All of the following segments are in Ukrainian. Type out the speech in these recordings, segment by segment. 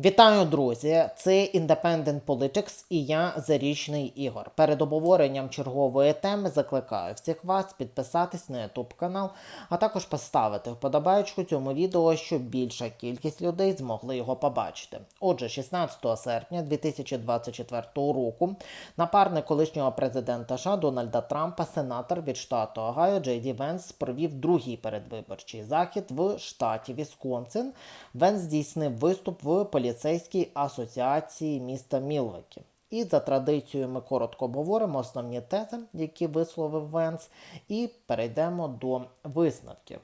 Вітаю, друзі! Це Independent Politics і я Зарічний Ігор. Перед обговоренням чергової теми закликаю всіх вас підписатись на YouTube канал, а також поставити вподобайку цьому відео, щоб більша кількість людей змогли його побачити. Отже, 16 серпня 2024 року напарник колишнього президента США Дональда Трампа, сенатор від штату Огайо Джей Ді Венс провів другий передвиборчий захід в штаті Вісконсин. Венс здійснив виступ в поліцейській асоціації міста Мілвокі. І за традицією ми коротко обговоримо основні тези, які висловив Венс, і перейдемо до висновків.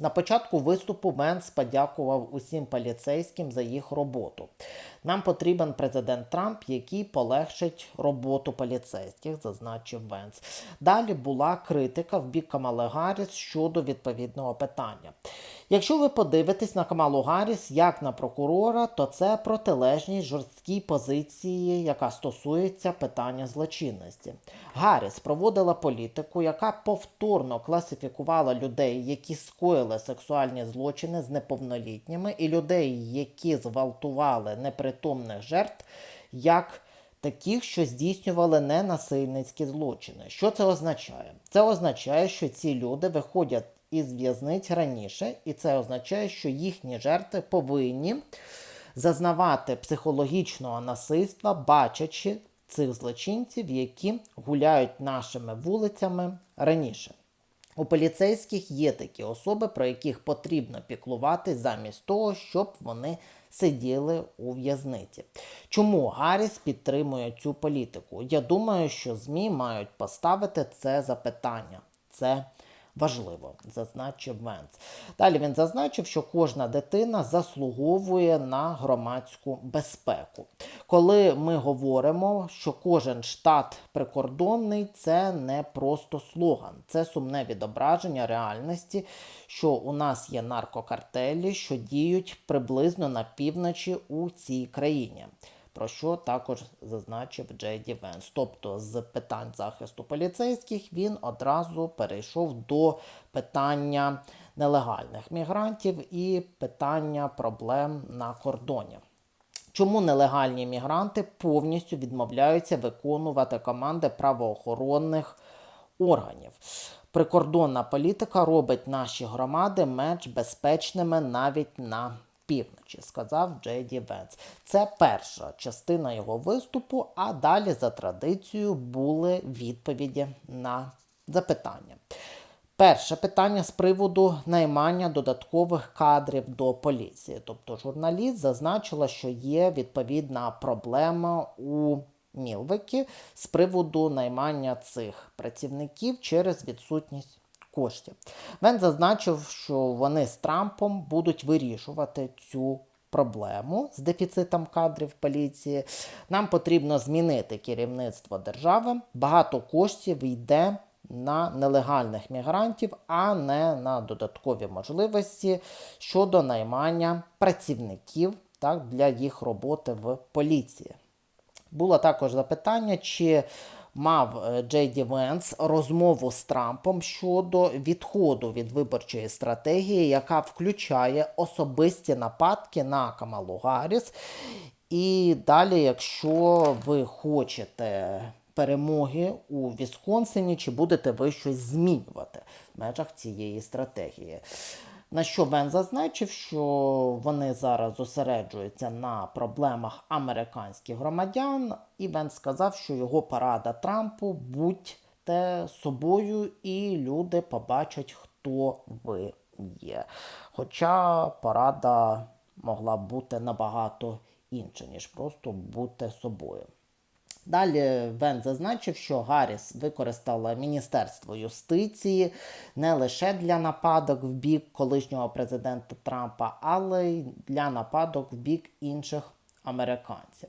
На початку виступу Венс подякував усім поліцейським за їх роботу. Нам потрібен президент Трамп, який полегшить роботу поліцейських, зазначив Венс. Далі була критика в бік Камали Гарріс щодо відповідного питання. Якщо ви подивитесь на Камалу Гарріс як на прокурора, то це протилежність жорсткій позиції, яка стосується питання злочинності. Гарріс проводила політику, яка повторно класифікувала людей, які скоїли сексуальні злочини з неповнолітніми, і людей, які зґвалтували непритомних жертв, як таких, що здійснювали ненасильницькі злочини. Що це означає? Це означає, що ці люди виходять із в'язниць раніше, і це означає, що їхні жертви повинні зазнавати психологічного насильства, бачачи цих злочинців, які гуляють нашими вулицями раніше. У поліцейських є такі особи, про яких потрібно піклувати замість того, щоб вони сиділи у в'язниці. Чому Гарріс підтримує цю політику? Я думаю, що ЗМІ мають поставити це запитання. Це важливо, зазначив Венц. Далі він зазначив, що кожна дитина заслуговує на громадську безпеку. Коли ми говоримо, що кожен штат прикордонний, це не просто слоган, це сумне відображення реальності, що у нас є наркокартелі, що діють приблизно на півночі у цій країні про що також зазначив Джей Ді Венс. Тобто з питань захисту поліцейських він одразу перейшов до питання нелегальних мігрантів і питання проблем на кордоні. Чому нелегальні мігранти повністю відмовляються виконувати команди правоохоронних органів? Прикордонна політика робить наші громади менш безпечними навіть на півночі, сказав Джей Ді Венс. Це перша частина його виступу, а далі за традицією були відповіді на запитання. Перше питання з приводу наймання додаткових кадрів до поліції. Тобто журналіст зазначила, що є відповідна проблема у Мілвекі з приводу наймання цих працівників через відсутність коштів. Він зазначив, що вони з Трампом будуть вирішувати цю проблему з дефіцитом кадрів поліції. Нам потрібно змінити керівництво держави. Багато коштів йде на нелегальних мігрантів, а не на додаткові можливості щодо наймання працівників так, для їх роботи в поліції. Було також запитання, чи мав е, Джей Ді Венс розмову з Трампом щодо відходу від виборчої стратегії, яка включає особисті нападки на Камалу Гарріс. І далі, якщо ви хочете перемоги у Вісконсині, чи будете ви щось змінювати в межах цієї стратегії? На що Вен зазначив, що вони зараз зосереджуються на проблемах американських громадян, і Вен сказав, що його порада Трампу будьте собою, і люди побачать, хто ви є. Хоча порада могла бути набагато інша, ніж просто бути собою. Далі Вен зазначив, що Гарріс використала Міністерство юстиції не лише для нападок в бік колишнього президента Трампа, але й для нападок в бік інших американців.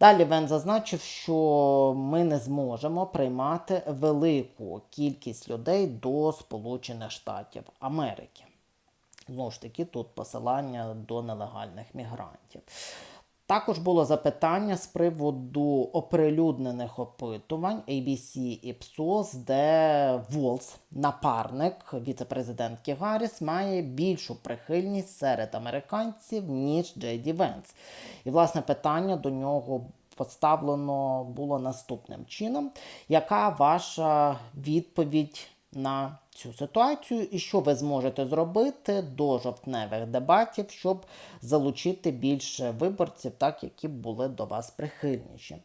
Далі Вен зазначив, що ми не зможемо приймати велику кількість людей до Сполучених Штатів Америки. Знову ж таки, тут посилання до нелегальних мігрантів. Також було запитання з приводу оприлюднених опитувань ABC і PSOS, де Волс, напарник віце-президентки Гарріс, має більшу прихильність серед американців, ніж Джей Венс. І власне питання до нього поставлено було наступним чином: яка ваша відповідь на цю ситуацію, і що ви зможете зробити до жовтневих дебатів, щоб залучити більше виборців, так які були до вас прихильніші?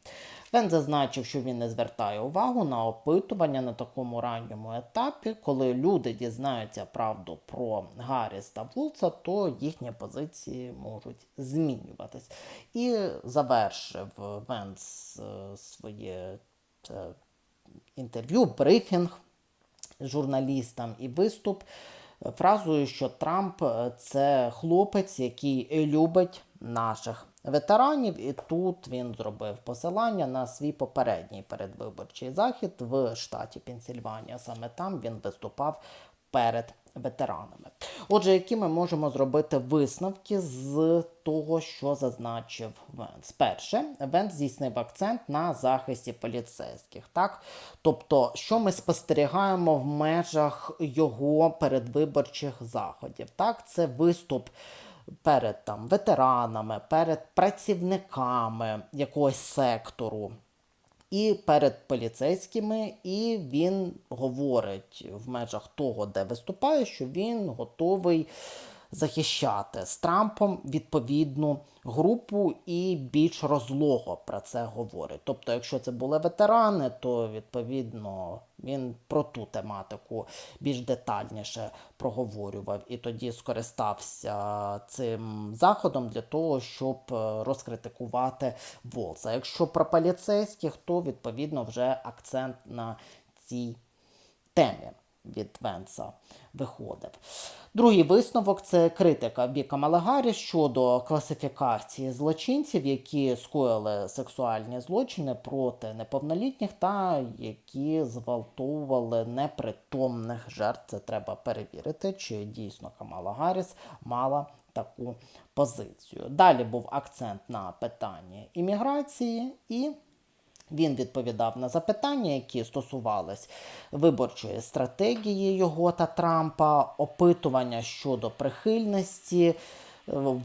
Він зазначив, що він не звертає увагу на опитування на такому ранньому етапі, коли люди дізнаються правду про Гарріс та Вулца, то їхні позиції можуть змінюватись. І завершив Венс е, своє інтерв'ю, брифінг журналістам і виступ е, фразою, що Трамп е, це хлопець, який любить наших ветеранів. І тут він зробив посилання на свій попередній передвиборчий захід в штаті Пенсільванія. Саме там він виступав перед ветеранами. Отже, які ми можемо зробити висновки з того, що зазначив Венс? Перше, Венс здійснив акцент на захисті поліцейських. Так? Тобто, що ми спостерігаємо в межах його передвиборчих заходів? Так, це виступ. Перед там ветеранами, перед працівниками якогось сектору, і перед поліцейськими, і він говорить в межах того, де виступає, що він готовий захищати з Трампом відповідну групу і більш розлого про це говорить. Тобто, якщо це були ветерани, то відповідно він про ту тематику більш детальніше проговорював і тоді скористався цим заходом для того, щоб е, розкритикувати Волса. Якщо про поліцейських, то відповідно вже акцент на цій темі від Венса виходив. Другий висновок це критика Біка Малагарі щодо класифікації злочинців, які скоїли сексуальні злочини проти неповнолітніх та які зґвалтовували непритомних жертв. Це треба перевірити, чи дійсно Камала Гарріс мала таку позицію. Далі був акцент на питання імміграції і. Він відповідав на запитання, які стосувались виборчої стратегії його та Трампа, опитування щодо прихильності е,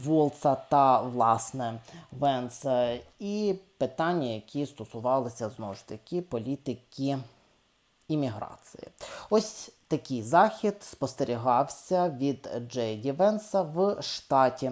Волца та власне Венса, і питання, які стосувалися знову ж таки політики імміграції. Ось такий захід спостерігався від Джейді Венса в штаті